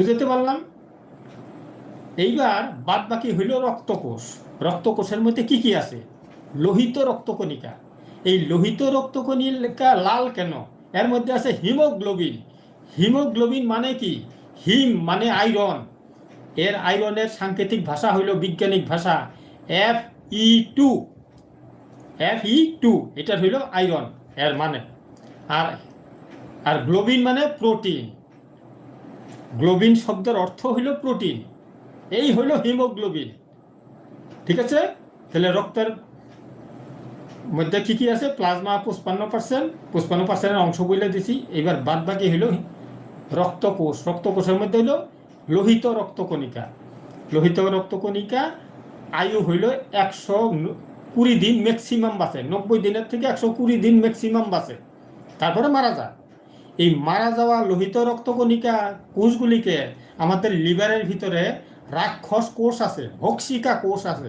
বুঝতে পারলাম? এইবার বাদ বাকি হইল রক্তকোষ। রক্তকোষের মধ্যে কি কি আছে? লোহিত রক্তকণিকা। এই লোহিত রক্তকণিকা লাল কেন? এর মধ্যে আছে হিমোগ্লোবিন। হিমোগ্লোবিন মানে কি? হিম মানে আয়রন। এর আয়রনের সাংকেতিক ভাষা হইল বৈজ্ঞানিক ভাষা F E two F E two এটা হইল আয়রন, এর মানে। আর আর গ্লোবিন মানে প্রোটিন। গ্লোবিন শব্দের অর্থ হইল প্রোটিন। এই হইল হিমোগ্লোবিন। ঠিক আছে? তাহলে রক্তের মধ্যে কি কি আছে? প্লাজমা পঁচপান্ন পার্সেন্ট পঁচপান্ন পার্সেন্টের অংশ বলে দিছি। এবার বাদ বাকি হইল রক্তকোষ। রক্তকোষের মধ্যে হইল লোহিত রক্তকণিকা। লোহিত রক্তকণিকা আয়ু হইল একশো কুড়ি দিন ম্যাক্সিমাম বাঁচে। নব্বই দিনের থেকে একশো কুড়ি দিন ম্যাক্সিমাম বাঁচে। তারপরে মারা যায়। এই মারা যাওয়া লোহিত রক্তকণিকা কোষগুলিকে আমাদের লিভারের ভিতরে রাক্ষস কোষ আছে ভক্সিকা কোষ আছে।